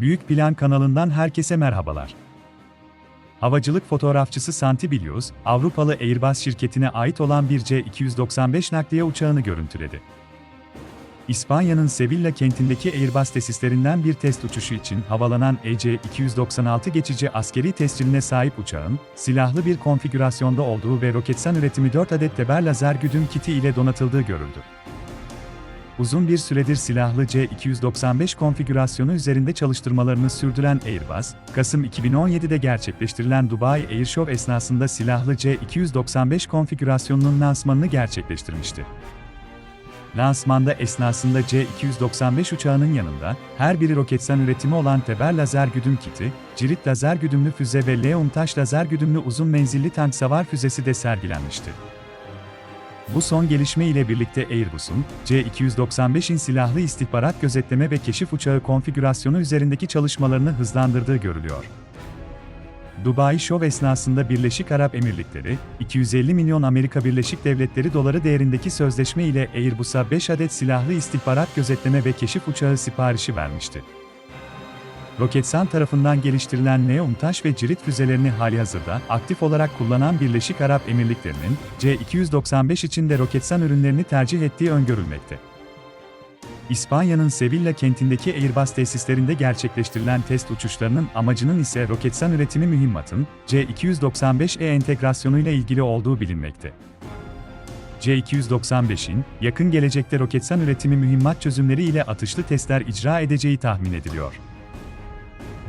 Büyük Plan kanalından herkese merhabalar. Havacılık fotoğrafçısı Santi Bilios, Avrupalı Airbus şirketine ait olan bir C-295 nakliye uçağını görüntüledi. İspanya'nın Sevilla kentindeki Airbus tesislerinden bir test uçuşu için havalanan E EC-296 geçici askeri tescilline sahip uçağın, silahlı bir konfigürasyonda olduğu ve Roketsan üretimi 4 adet teber lazer güdüm kiti ile donatıldığı görüldü. Uzun bir süredir silahlı C-295 konfigürasyonu üzerinde çalıştırmalarını sürdüren Airbus, Kasım 2017'de gerçekleştirilen Dubai Air Show esnasında silahlı C-295 konfigürasyonunun lansmanını gerçekleştirmişti. Lansmanda esnasında C-295 uçağının yanında, her biri Roketsan üretimi olan Teber lazer güdüm kiti, Cirit lazer güdümlü füze ve Leon taş lazer güdümlü uzun menzilli tank savar füzesi de sergilenmişti. Bu son gelişme ile birlikte Airbus'un, C-295'in silahlı istihbarat gözetleme ve keşif uçağı konfigürasyonu üzerindeki çalışmalarını hızlandırdığı görülüyor. Dubai Show esnasında Birleşik Arap Emirlikleri, 250 milyon Amerika Birleşik Devletleri doları değerindeki sözleşme ile Airbus'a 5 adet silahlı istihbarat gözetleme ve keşif uçağı siparişi vermişti. Roketsan tarafından geliştirilen Neon Taş ve Cirit füzelerini halihazırda aktif olarak kullanan Birleşik Arap Emirlikleri'nin C-295 için de Roketsan ürünlerini tercih ettiği öngörülmekte. İspanya'nın Sevilla kentindeki Airbus tesislerinde gerçekleştirilen test uçuşlarının amacının ise Roketsan üretimi mühimmatın C-295E entegrasyonuyla ilgili olduğu bilinmekte. C-295'in yakın gelecekte Roketsan üretimi mühimmat çözümleri ile atışlı testler icra edeceği tahmin ediliyor.